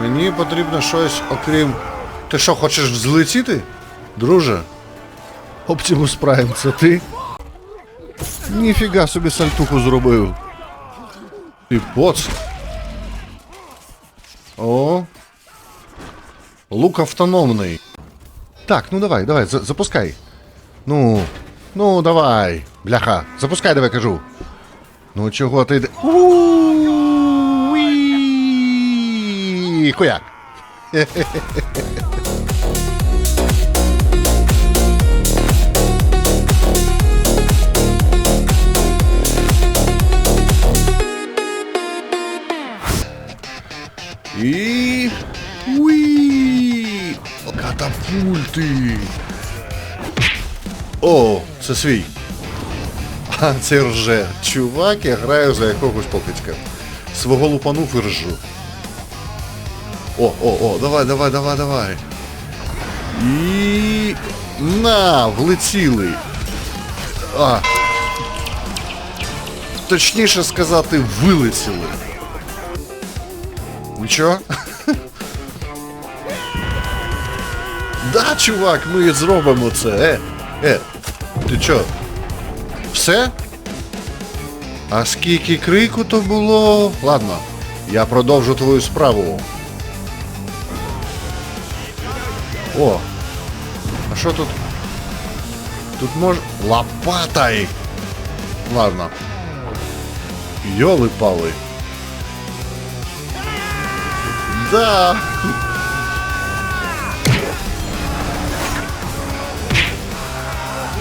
Мені потрібно щось окрім. Ти що, хочеш взлетіти? Друже? Оптимус Прайм, це ти? Ніфіга собі сальтуху зробив. Ти поц. О. Лук автономний. Так, ну давай, давай, за- запускай. Ну, ну давай, бляха, запускай, давай кажу. Ну чого ти. йде- У-у-у-уі! Хуяк. І. Уі! О, це свій. А це рже. Чувак, я граю за якогось покидька. Свого лупанув і ржу. О, о, о, давай, давай, давай, давай. І. На, влетіли. А. Точніше сказати, вилетіли. Нічого? Да, чувак, ми зробимо це. Е, е, ти чо? Все? А скільки крику то було? Ладно, я продовжу твою справу. О! А що тут? Тут може. Лопатай! Ладно. Йоли пали. Да.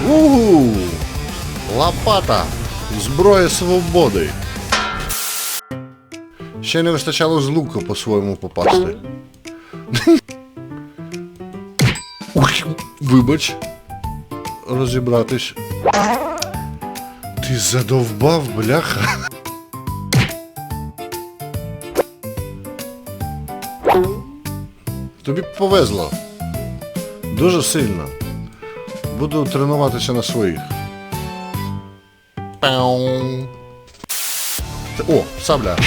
Угу. Лопата. Зброя свободи. Ще не вистачало з лука по-своєму попасти. Вибач. Розібратись. Ти задовбав, бляха. Тобі повезло. Дуже сильно. Буду тренуватися на своїх. О, сабля.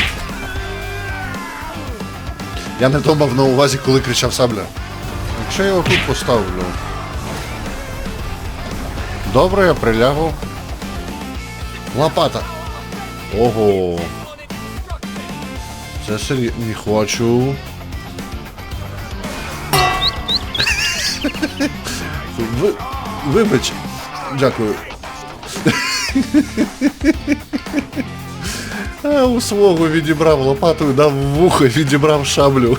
Я не то мав на увазі, коли кричав сабля. Якщо я його тут поставлю. Добре, я прилягу. Лопата. Ого. Це серйозно. Не хочу. Ви... Вибач. Дякую. А у свого відібрав лопату, дав в вухо, відібрав шаблю.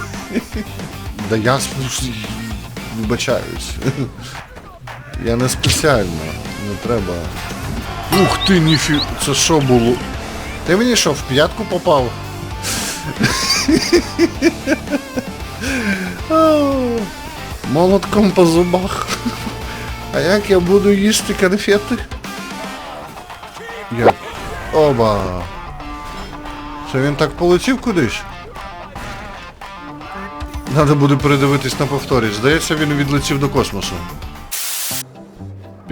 Да я с- вибачаюсь. Я не спеціально, не треба. Ух ти, ніфі. Це що було? Ти мені що, в п'ятку попав? Молотком по зубах. А як я буду їсти конфети? Як? Оба. Це він так полетів кудись? Надо буде передивитись на повторі. Здається, він відлетів до космосу.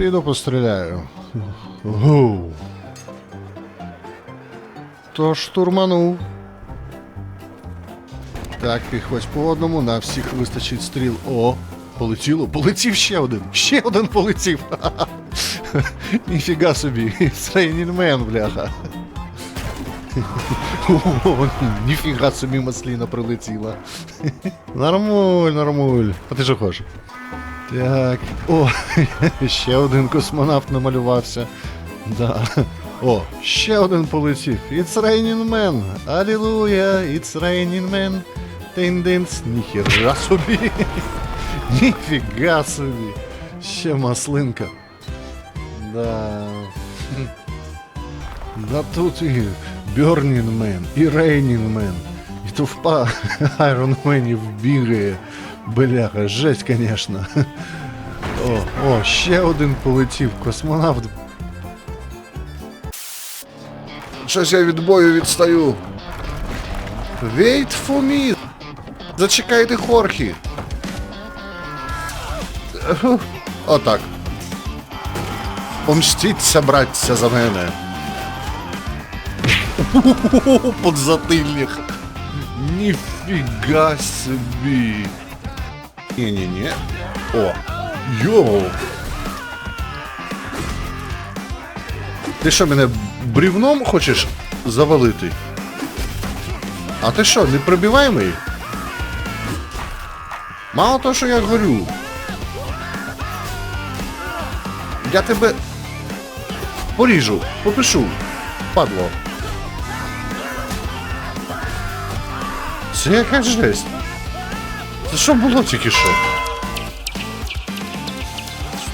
Піду постріляю. Гоу. То штурманув. Так, піхоть по одному, на всіх вистачить стріл. О, полетіло, полетів ще один. Ще один полетів. Ніфіга собі. Сейнінмен, бляха. О, ніфіга собі масліна прилетіла. Нормуль, нормуль. А ти що хочеш? Так. О, ще один космонавт намалювався. Да. О, ще один полетів. It's raining man. Алілуя, it's raining man. Тиндинц. Ніхіра собі. Ніфіга собі. Ще маслинка. Да. Да тут і Burning Man, і Raining Man, і товпа Iron Man бігає. Бляха, жесть, конечно. О, о, ще один полетів, космонавт. Щось я від бою відстаю. Wait for me. Зачекайте Хорхі. Отак. Помстіться, братця, за мене. Подзатильник. Ніфіга собі. Ні-ні-ні. О! Йоу! Ти що, мене брівном хочеш завалити? А ти що, непробиваємий? Мало того, що я горю. Я тебе поріжу, попишу, падло. Це яка жесть. Це що було тільки що?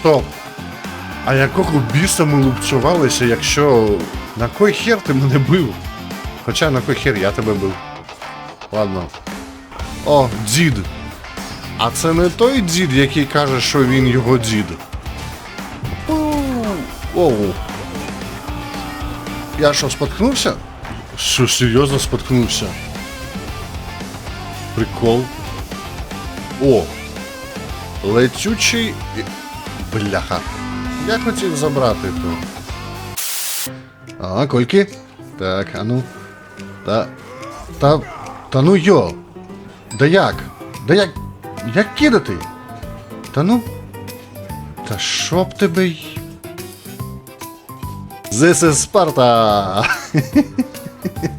Стоп. А якого біса ми лупцювалися, якщо. На кой хер ти мене бив? Хоча на кой хер я тебе бив. Ладно. О, дід. А це не той дід, який каже, що він його дід. Оу. Я що, споткнувся? Що, серйозно споткнувся? Прикол. О! Летючий. Бляха. Я хотів забрати то. А, кольки? Так, а ну. Та. Та. Та ну йо! Да як? Да як. Як кидати? Та ну. Та що б тебе. This is Sparta!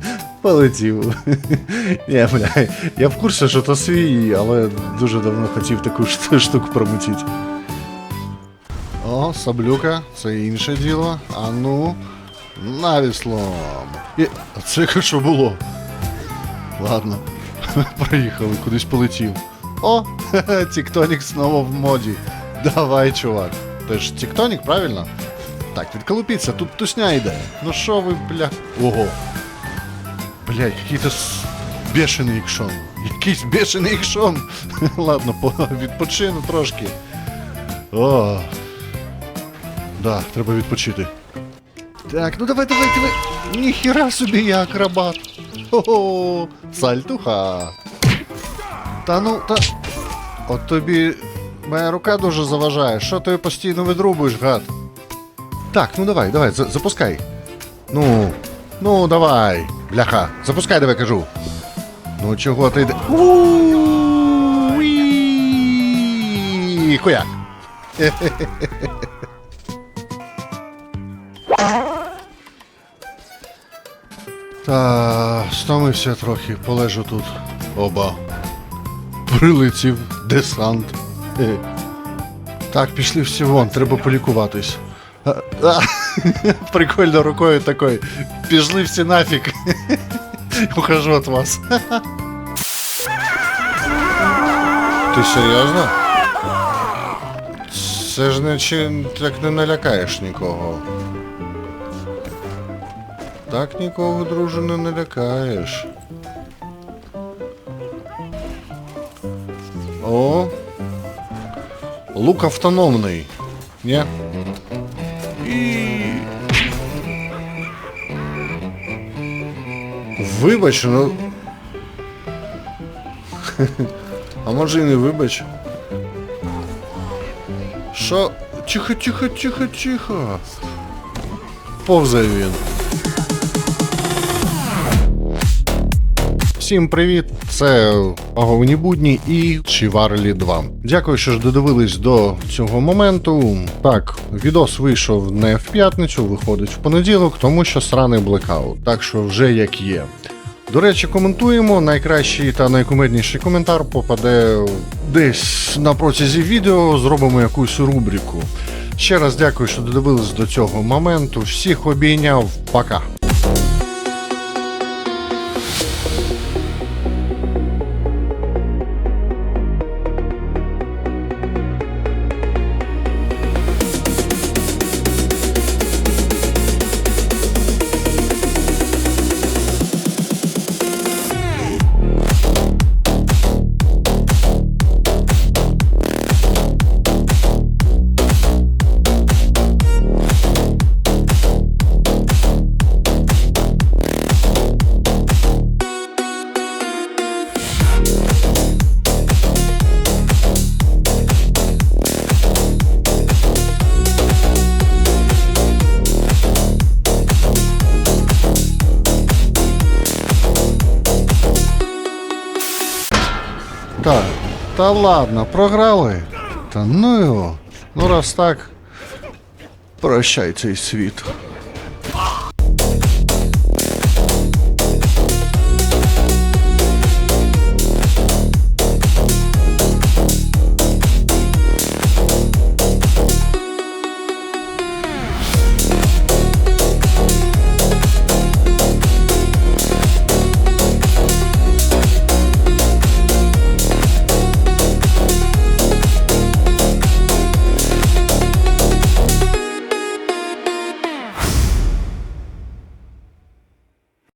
Полетів. Ні, бля, я в курсі, що то свій, але дуже давно хотів таку штуку промутити. О, саблюка, це інше діло. А ну, навіслом. І... А це що було? Ладно, проїхали, кудись полетів. О, Тіктонік знову в моді. Давай, чувак. Ти ж Тіктонік, правильно? Так, відколупіться, тут тусня йде. Ну що ви, бля. Ого. Блять, с- бешений ікшон. Якийсь бешений ікшон. Ладно, по- відпочину трошки. О. Да, треба відпочити. Так, ну давай, давай, давай. Ніхіра собі я акробат. Хо-хо, сальтуха. Та ну, та. От тобі моя рука дуже заважає. Що ти постійно видрубуєш, гад? Так, ну давай, давай, за- запускай. Ну, ну давай, бляха, запускай, давай кажу. Ну чого ти. йде-! Хуяк. Та стомився трохи, полежу тут. Оба. Прилетів десант. Так, пішли всі вон, треба полікуватись. Прикольно рукою такой. Пішли всі нафіг. Ухожу от вас. Ти серйозно? Це ж не чи так не налякаєш нікого. Так нікого, друже, не налякаєш. О. Лук автономний. Ні? І... Вибач, ну. А може і не вибач. Що? Тихо, тихо, тихо, тихо. Повзає він. Всім привіт! Це Паговні будні і Чиварлі 2. Дякую, що ж додивились до цього моменту. Так, відос вийшов не в п'ятницю, виходить в понеділок, тому що сраний блекаут. Так що вже як є. До речі, коментуємо. Найкращий та найкумедніший коментар попаде десь на протязі відео. Зробимо якусь рубрику. Ще раз дякую, що додивились до цього моменту. Всіх обійняв. Пока. Та ладно, програли. Та ну його. Ну раз так. Прощай цей світ.